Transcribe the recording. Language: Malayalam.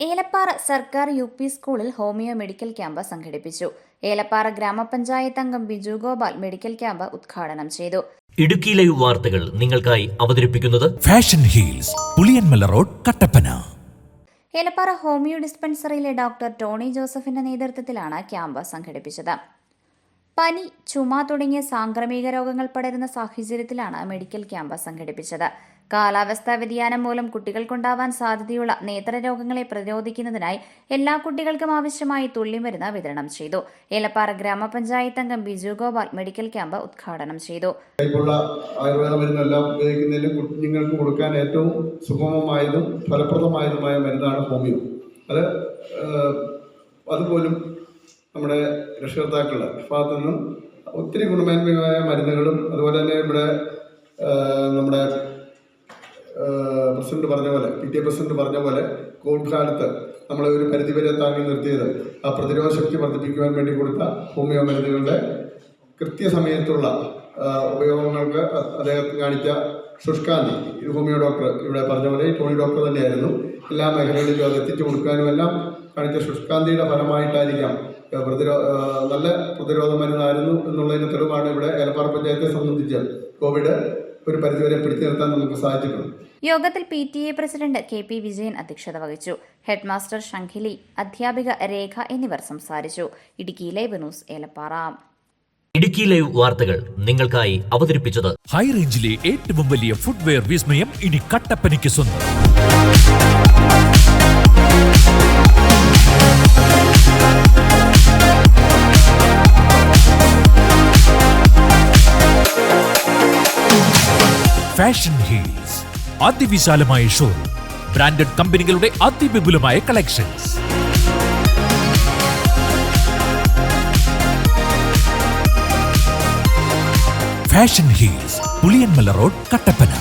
ഏലപ്പാറ സർക്കാർ യു പി സ്കൂളിൽ ഹോമിയോ മെഡിക്കൽ ക്യാമ്പ് സംഘടിപ്പിച്ചു. ഏലപ്പാറ ഗ്രാമപഞ്ചായത്ത് അംഗം ബിജു ഗോപാൽ മെഡിക്കൽ ക്യാമ്പ് ഉദ്ഘാടനം ചെയ്തു. ഇടുക്കി ലൈവ് വാർത്തകൾ നിങ്ങൾക്കായി അവതരിപ്പിക്കുന്നത് fashion heels Puliyanmala road Kattappana. Elappara homeo ഡിസ്പെൻസറിയിലെ doctor Tony ജോസഫിന്റെ നേതൃത്വത്തിലാണ് ക്യാമ്പ് സംഘടിപ്പിച്ചത്. പനി ചുമ തുടങ്ങിയ സാംക്രമിക രോഗങ്ങൾ പടരുന്ന സാഹചര്യത്തിലാണ് മെഡിക്കൽ ക്യാമ്പ് സംഘടിപ്പിച്ചത്. കാലാവസ്ഥാ വ്യതിയാനം മൂലം കുട്ടികൾക്കുണ്ടാവാൻ സാധ്യതയുള്ള നേത്രരോഗങ്ങളെ പ്രതിരോധിക്കുന്നതിനായി എല്ലാ കുട്ടികൾക്കും ആവശ്യമായി തുള്ളിമരുന്ന് വിതരണം ചെയ്തു. ഏലപ്പാറ ഗ്രാമപഞ്ചായത്ത് അംഗം ബിജു ഗോപാൽ മെഡിക്കൽ ക്യാമ്പ് ഉദ്ഘാടനം ചെയ്തു. കുഞ്ഞുങ്ങൾക്ക് കൊടുക്കാൻ ഏറ്റവും സുഗമമായതും ഫലപ്രദമായതുമായ മരുന്നാണ് ഹോമിയോ. അത് അതുപോലും നമ്മുടെ രക്ഷകർത്താക്കൾ ഭാഗത്തു നിന്നും ഒത്തിരി ഗുണമേന്മയായ മരുന്നുകളും അതുപോലെ തന്നെ ഇവിടെ നമ്മുടെ പ്രസിഡന്റ് പറഞ്ഞ പോലെ പി ടി എ പ്രസിഡന്റ് പറഞ്ഞ പോലെ കോവിഡ് കാലത്ത് നമ്മളെ ഒരു പരിധിവരെ താങ്ങി നിർത്തിയത് ആ പ്രതിരോധ ശക്തി വർദ്ധിപ്പിക്കുവാൻ വേണ്ടി കൊടുത്ത ഹോമിയോ മരുന്നുകളുടെ കൃത്യസമയത്തുള്ള ഉപയോഗങ്ങൾക്ക് അദ്ദേഹത്തെ അദ്ദേഹത്തിന് കാണിച്ച ശുഷ്കാന്തി ഹോമിയോ ഡോക്ടർ ഇവിടെ പറഞ്ഞ പോലെ ടോണി ഡോക്ടർ തന്നെയായിരുന്നു. എല്ലാ മേഖലകളിലും അത് എത്തിച്ചു കൊടുക്കാനും എല്ലാം കാണിച്ച ശുഷ്കാന്തിയുടെ ഫലമായിട്ടായിരിക്കാം. പ്രതിരോ നല്ല പ്രതിരോധ മരുന്നായിരുന്നു എന്നുള്ളതിന് തെളിവാണ് ഇവിടെ ഏലപ്പാറ പഞ്ചായത്തെ സംബന്ധിച്ച് കോവിഡ് ഒരു പരിധിവരെ പിടിച്ചു നിർത്താൻ നമുക്ക് സാധിച്ചിട്ടുണ്ട് യോഗത്തിൽ P T A president K P Vijayan അധ്യക്ഷത വഹിച്ചു. ഹെഡ്മാസ്റ്റർ ശംഖിലി അധ്യാപിക രേഖ എന്നിവർ സംസാരിച്ചു. Idukki live news Elappara. Idukki live വാർത്തകൾ നിങ്ങൾക്കായി അവതരിപ്പിച്ചത്. ഹൈ റേഞ്ചിലെ ഏറ്റവും വലിയ ഫുട്വെയർ വിസ്മയം ഇനി കട്ടപ്പനയ്ക്ക് സ്വന്തം. ഫാഷൻ ഹീൽസ് അതിവിശാലമായ ഷോറൂം ബ്രാൻഡഡ് കമ്പനികളുടെ അതിവിപുലമായ collections fashion heels Puliyanmala road Kattappana.